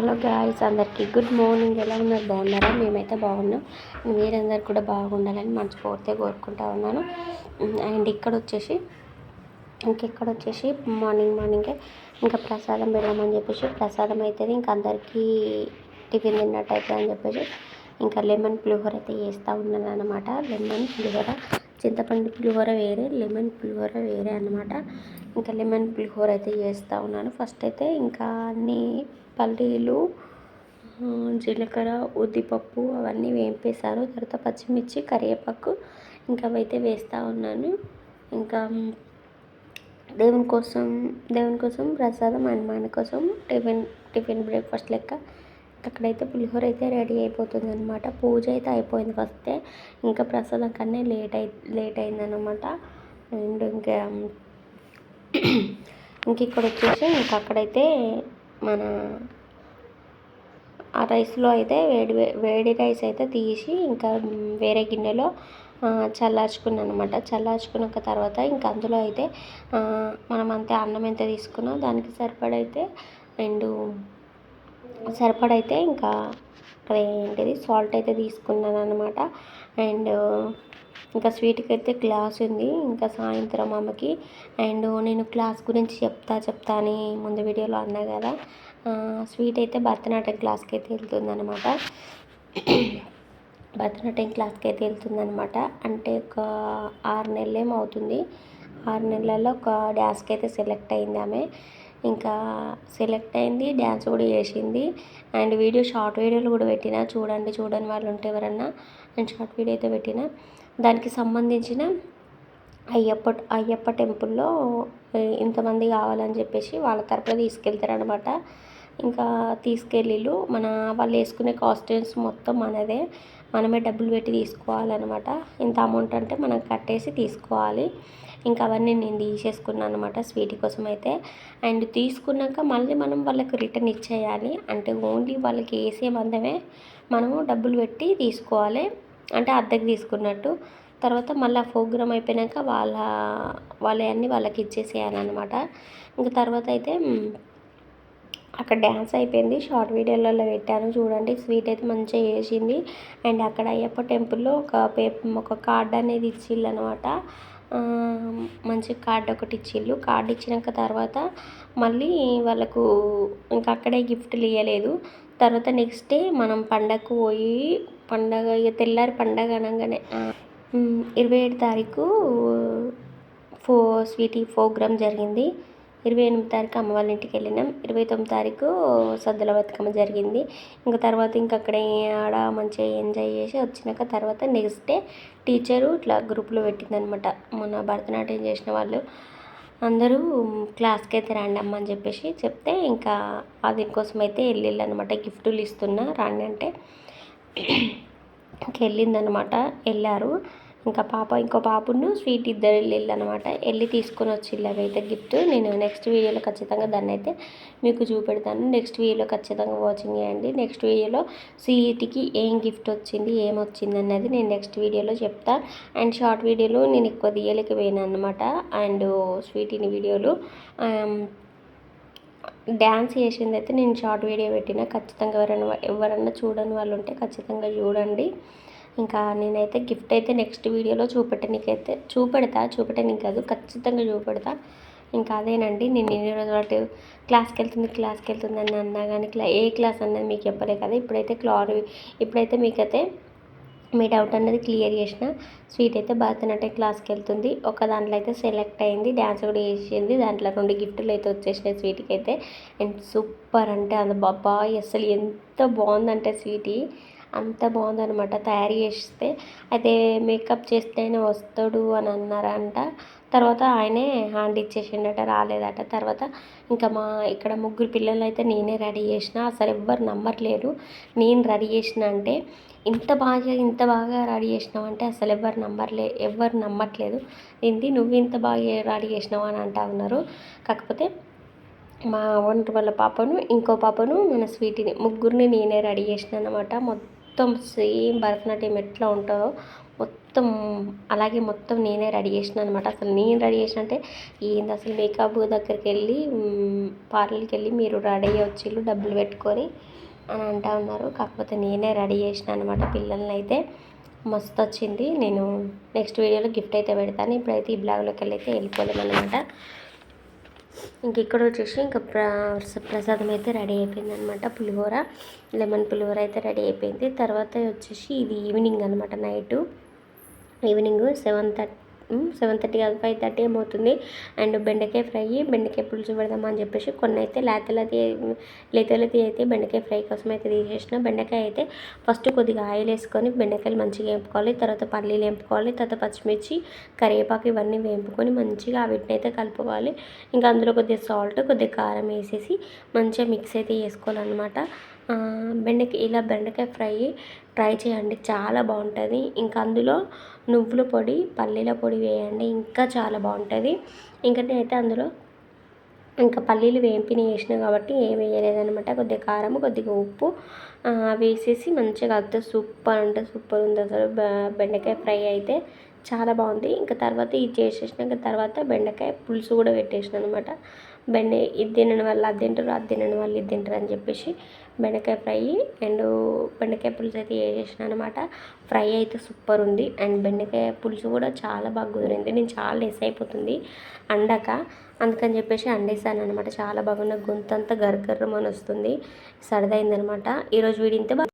Hello guys అందరికీ good morning. ఎలా ఉన్నారు? బాగున్నారా? మేమైతే బాగున్నాం. మీరందరు కూడా బాగుండాలని మనస్ఫూర్తిగా కోరుకుంటా ఉన్నాను. అండ్ ఇక్కడ వచ్చేసి ఇంకెక్కడ వచ్చేసి మార్నింగ్ మార్నింగే ఇంకా ప్రసాదం పెడదామని చెప్పేసి ప్రసాదం అవుతుంది ఇంకా అందరికీ టిఫిన్ తిన్నట్టు అవుతుంది అని చెప్పేసి ఇంకా లెమన్ పులిహోర అయితే వేస్తూ ఉన్నాను అనమాట లెమన్ పులిహోర చింతపండు పులిహోర వేరే లెమన్ పులిహోర వేరే అనమాట ఇంకా లెమన్ పులిహోర అయితే చేస్తూ ఉన్నాను. ఫస్ట్ అయితే ఇంకా అన్నీ పల్లీలు జీలకర్ర ఉద్దిపప్పు అవన్నీ వేంపేశాను తర్వాత పచ్చిమిర్చి కరివేపాకు ఇంకా అవైతే వేస్తూ ఉన్నాను. ఇంకా దేవుని కోసం దేవుని కోసం ప్రసాదం అండ్ మన కోసం టిఫిన్ టిఫిన్ బ్రేక్ఫాస్ట్ లెక్క అక్కడైతే పులిహోర అయితే రెడీ అయిపోతుంది అనమాట పూజ అయితే అయిపోయింది ఫస్టే ఇంకా ప్రసాదం కన్నా లేట్ అయి లేట్ అయిందనమాట అండ్ ఇంకా ఇంక ఇక్కడ వచ్చేసి ఇంకా అక్కడైతే మన ఆ రైస్లో అయితే వేడి వేడి రైస్ అయితే తీసి ఇంకా వేరే గిన్నెలో చల్లార్చుకున్నాను అనమాట చల్లార్చుకున్నాక తర్వాత ఇంకా అందులో అయితే మనం అంతే అన్నం ఎంత తీసుకున్నా దానికి సరిపడైతే అండ్ సరిపడైతే ఇంకా ఏంటిది సాల్ట్ అయితే తీసుకున్నాను అనమాట అండ్ ఇంకా స్వీట్కి అయితే క్లాస్ ఉంది. ఇంకా సాయంత్రం అమ్మకి అండ్ నేను క్లాస్ గురించి చెప్తా చెప్తా అని ముందు వీడియోలో అన్నా కదా. స్వీట్ అయితే భరతనాట్యం క్లాస్కి అయితే వెళ్తుందనమాట భరతనాట్యం క్లాస్కి అయితే వెళ్తుందనమాట అంటే ఒక ఆరు నెలలేమో అవుతుంది. ఆరు నెలల్లో ఒక డ్యాన్స్కి అయితే సెలెక్ట్ అయింది ఆమె. ఇంకా సెలెక్ట్ అయింది డ్యాన్స్ కూడా చేసింది. అండ్ వీడియో షార్ట్ వీడియోలు కూడా పెట్టిన చూడండి చూడని వాళ్ళు ఉంటే ఎవరన్నా నేను షార్ట్ వీడియో అయితే పెట్టిన. దానికి సంబంధించిన అయ్యప్ప అయ్యప్ప టెంపుల్లో ఇంతమంది కావాలని చెప్పేసి వాళ్ళ తరపున తీసుకెళ్తారనమాట ఇంకా తీసుకెళ్ళిళ్ళు మన వాళ్ళు వేసుకునే కాస్ట్యూమ్స్ మొత్తం మనదే. మనమే డబ్బులు పెట్టి తీసుకోవాలన్నమాట. ఇంత అమౌంట్ అంటే మనం కట్టేసి తీసుకోవాలి. ఇంకా అవన్నీ నేను తీసేసుకున్నాను అనమాట స్వీట్ కోసం అయితే. అండ్ తీసుకున్నాక మళ్ళీ మనం వాళ్ళకి రిటర్న్ ఇచ్చేయాలి. అంటే ఓన్లీ వాళ్ళకి వేసే మందమే మనము డబ్బులు పెట్టి తీసుకోవాలి. అంటే అద్దెకి తీసుకున్నట్టు. తర్వాత మళ్ళీ ప్రోగ్రామ్ అయిపోయాక వాళ్ళ వాళ్ళ అన్నీ వాళ్ళకి ఇచ్చేసేయాలన్నమాట ఇంకా తర్వాత అయితే అక్కడ డ్యాన్స్ అయిపోయింది. షార్ట్ వీడియోలలో పెట్టాను. చూడండి స్వీట్ అయితే మంచిగా చేసింది. అండ్ అక్కడ అయ్యప్ప టెంపుల్లో ఒక పేపర్ ఒక కార్డ్ అనేది ఇచ్చిళ్ళు అనమాట మంచి కార్డ్ ఒకటి ఇచ్చిళ్ళు. కార్డు ఇచ్చినాక తర్వాత మళ్ళీ వాళ్ళకు ఇంకా అక్కడే గిఫ్ట్లు ఇవ్వలేదు తర్వాత నెక్స్ట్ డే మనం పండగకు పోయి పండగ ఇక తెల్లారి పండగ అనగానే ఇరవై ఏడు తారీఖు ఫో స్వీటీ ప్రోగ్రామ్ జరిగింది. ఇరవై ఎనిమిది తారీఖు అమ్మ వాళ్ళ ఇంటికి వెళ్ళినాం. ఇరవై తొమ్మిది తారీఖు సద్దుల బతుకమ్మ జరిగింది. ఇంకా తర్వాత ఇంక అక్కడ ఆడ మంచిగా ఎంజాయ్ చేసి వచ్చినాక తర్వాత నెక్స్ట్ డే టీచరు ఇట్లా గ్రూప్లో పెట్టిందనమాట మొన్న భరతనాట్యం చేసిన వాళ్ళు. అందరూ క్లాస్కి అయితే రండి అమ్మ అని చెప్పేసి చెప్తే ఇంకా దీనికోసం అయితే వెళ్ళిళ్ళు అనమాట గిఫ్టులు ఇస్తున్నా. రండి అంటే ఇంకెళ్ళిందనమాట వెళ్ళారు. ఇంకా పాప ఇంకో పాపను స్వీట్ ఇద్దరు వెళ్ళిళ్ళు అనమాట వెళ్ళి తీసుకొని వచ్చిళ్ళు అయితే గిఫ్ట్. నేను నెక్స్ట్ వీడియోలో ఖచ్చితంగా దాన్ని అయితే మీకు చూపెడతాను. నెక్స్ట్ వీడియోలో ఖచ్చితంగా వాచింగ్ చేయండి. నెక్స్ట్ వీడియోలో సీఈటీకి ఏం గిఫ్ట్ వచ్చింది ఏం వచ్చింది అన్నది నేను నెక్స్ట్ వీడియోలో చెప్తా. అండ్ షార్ట్ వీడియోలో నేను ఎక్కువ తీయలేకపోయాను అనమాట అండ్ స్వీటీని వీడియోలు డ్యాన్స్ చేసింది అయితే నేను షార్ట్ వీడియో పెట్టిన. ఖచ్చితంగా ఎవరైనా ఎవరన్నా చూడని వాళ్ళు ఉంటే ఖచ్చితంగా చూడండి. ఇంకా నేనైతే గిఫ్ట్ అయితే నెక్స్ట్ వీడియోలో చూపెట్టడానికైతే చూపెడతా చూపెట్టనీకి కాదు ఖచ్చితంగా చూపెడతా. ఇంకా అదేనండి నేను ఎన్ని రోజుల పాటు క్లాస్కి వెళ్తుంది క్లాస్కి వెళ్తుంది అని అన్నా కానీ క్లా ఏ క్లాస్ అన్నది మీకు చెప్పలే కదా ఇప్పుడైతే క్లార్ ఇప్పుడైతే మీకైతే మీ డౌట్ అన్నది క్లియర్ చేసిన స్వీట్ అయితే భరతనాట్యం క్లాస్కి వెళ్తుంది. ఒక దాంట్లో అయితే సెలెక్ట్ అయింది డ్యాన్స్ కూడా చేసింది. దాంట్లో రెండు గిఫ్ట్లు అయితే వచ్చేసినాయి స్వీట్కి అయితే అండ్ సూపర్ అంటే అది బాబా అసలు ఎంత బాగుందంటే స్వీటీ. అంత బాగుందనమాట తయారు చేస్తే అయితే మేకప్ చేస్తేనే వస్తాడు అని అన్నారంట. తర్వాత ఆయనే హ్యాండ్ ఇచ్చేసిండట రాలేదట. తర్వాత ఇంకా మా ఇక్కడ ముగ్గురు పిల్లలు అయితే నేనే రెడీ చేసిన. అసలు ఎవ్వరు నమ్మట్లేరు నేను రెడీ చేసిన అంటే ఇంత బాగా ఇంత బాగా రెడీ చేసినావు అంటే అసలు ఎవరు నమ్మర్లే ఎవరు నమ్మట్లేదు. ఏంటి నువ్వు ఇంత బాగా రెడీ చేసినావు అని అంటా ఉన్నారు. కాకపోతే మా ఒంటి వాళ్ళ పాపను ఇంకో పాపను మన స్వీటీని ముగ్గురిని నేనే రెడీ చేసిన అనమాట మొత్తం మొత్తం సేమ్ భరతనాట్యం ఎట్లా ఉంటుందో మొత్తం అలాగే మొత్తం నేనే రెడీ చేసిన అనమాట అసలు నేను రెడీ చేసిన అంటే ఏంది అసలు మేకప్ దగ్గరికి వెళ్ళి పార్లర్కి వెళ్ళి మీరు రెడీ అయ్యి డబ్బులు పెట్టుకొని అని అంటా ఉన్నారు. కాకపోతే నేనే రెడీ చేసిన అనమాట పిల్లల్ని అయితే మస్తు వచ్చింది. నేను నెక్స్ట్ వీడియోలో గిఫ్ట్ అయితే పెడతాను. ఇప్పుడైతే ఈ బ్లాగ్లోకి వెళ్ళి అయితే వెళ్ళిపోలేమన్నమాట ఇంక ఇక్కడ వచ్చేసి ఇంకా ప్ర ప్రసాదం అయితే రెడీ అయిపోయింది అనమాట పులిహోర లెమన్ పులిహోర అయితే రెడీ అయిపోయింది. తర్వాత వచ్చేసి ఇది ఈవినింగ్ అనమాట night. Evening seven thirty seven thirty కాదు ఫైవ్ థర్టీ ఏమవుతుంది అండ్ బెండకాయ ఫ్రై బెండకాయ పులుసు పెడదామని చెప్పేసి కొన్ని అయితే లేతలది లేతలది అయితే బెండకాయ ఫ్రై కోసం అయితే తీసేసిన. బెండకాయ అయితే ఫస్ట్ కొద్దిగా ఆయిల్ వేసుకొని బెండకాయలు మంచిగా వేపుకోవాలి తర్వాత పల్లీలు వేపుకోవాలి తర్వాత పచ్చిమిర్చి కరివేపాకు ఇవన్నీ వేపుకొని మంచిగా వీటిని అయితే కలుపుకోవాలి. ఇంకా అందులో కొద్దిగా సాల్ట్ కొద్దిగా కారం వేసేసి మంచిగా మిక్స్ అయితే చేసుకోవాలన్నమాట. బెండకాయ ఇలా బెండకాయ ఫ్రై ట్రై చేయండి. చాలా బాగుంటుంది. ఇంకా అందులో నువ్వుల పొడి పల్లీల పొడి వేయండి. ఇంకా చాలా బాగుంటుంది. ఇంకా నేనైతే అందులో ఇంకా పల్లీలు వేంపిని వేసిన కాబట్టి ఏం వేయలేదనమాట కొద్దిగా కారం కొద్దిగా ఉప్పు వేసేసి మంచిగా కలిపితే సూపర్ అంటే సూపర్ ఉంది అసలు. బెండకాయ ఫ్రై అయితే చాలా బాగుంది. ఇంకా తర్వాత ఇది చేసేసినాక తర్వాత బెండకాయ పులుసు కూడా పెట్టేసిన అనమాట బెండ ఇది తినడం వల్ల అది తింటారు అది తినడం వల్ల ఇది తింటారు అని చెప్పేసి బెండకాయ ఫ్రై అండ్ బెండకాయ పులుసు అయితే వేసేసిన అనమాట ఫ్రై అయితే సూపర్ ఉంది. అండ్ బెండకాయ పులుసు కూడా చాలా బాగా కుదిరింది. నేను చాలా లెస్ అయిపోతుంది అండక. అందుకని చెప్పేసి అండేసాను అనమాట చాలా బాగున్న గొంతంతా అంతా గర్గర్రమని వస్తుంది. సరదైందనమాట ఈరోజు వీడింతే